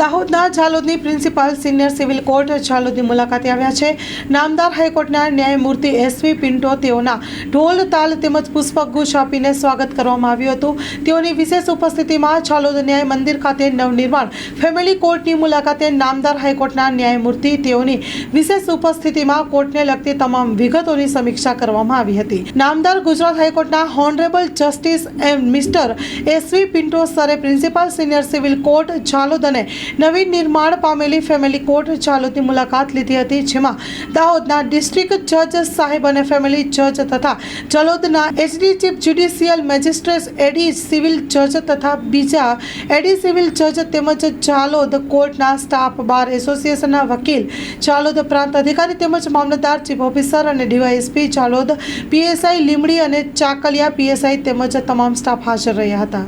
દાહોદના ઝાલોદની principal senior civil court ઝાલોદની મુલાકાતે આવ્યા છે. નામદાર હાઈકોર્ટના ન્યાયમૂર્તિ એસવી પિન્ટો તેઓના ઢોલ તાલ તેમજ પુષ્પગુચ્છ આપીને સ્વાગત કરવામાં આવ્યું હતું. તેઓની વિશેષ ઉપસ્થિતિમાં ઝાલોદ ન્યાય મંદિર ખાતે નવનિર્માણ ફેમિલી કોર્ટની મુલાકાતે નામદાર હાઈકોર્ટના ન્યાયમૂર્તિ તેઓની વિશેષ ઉપસ્થિતિમાં કોર્ટને લગતી તમામ વિગતોની સમીક્ષા કરવામાં આવી હતી. નામદાર ગુજરાત હાઈકોર્ટના honourable justice M mister S V Pinto સરે principal senior civil court Jhalod અને નવીન નિર્માણ પામેલી ફેમિલી કોર્ટ ચાલુની મુલાકાત લીધી હતી, જેમાં દાહોદના ડિસ્ટ્રિક્ટ જજ સાહેબ અને ફેમિલી જજ તથા જલોદના H D chief judicial magistrate A D civil જજ તથા બીજા એડી સિવિલ જજ તેમજ ઝાલોદ કોર્ટના સ્ટાફ બાર એસોસિએશનના વકીલ ઝાલોદ પ્રાંત અધિકારી તેમજ મામલતદાર ચીફ ઓફિસર અને ડીવાયએસપી જાલોદ પીએસઆઈ લીમડી અને ચાકલિયા પીએસઆઈ તેમજ તમામ સ્ટાફ હાજર રહ્યા હતા.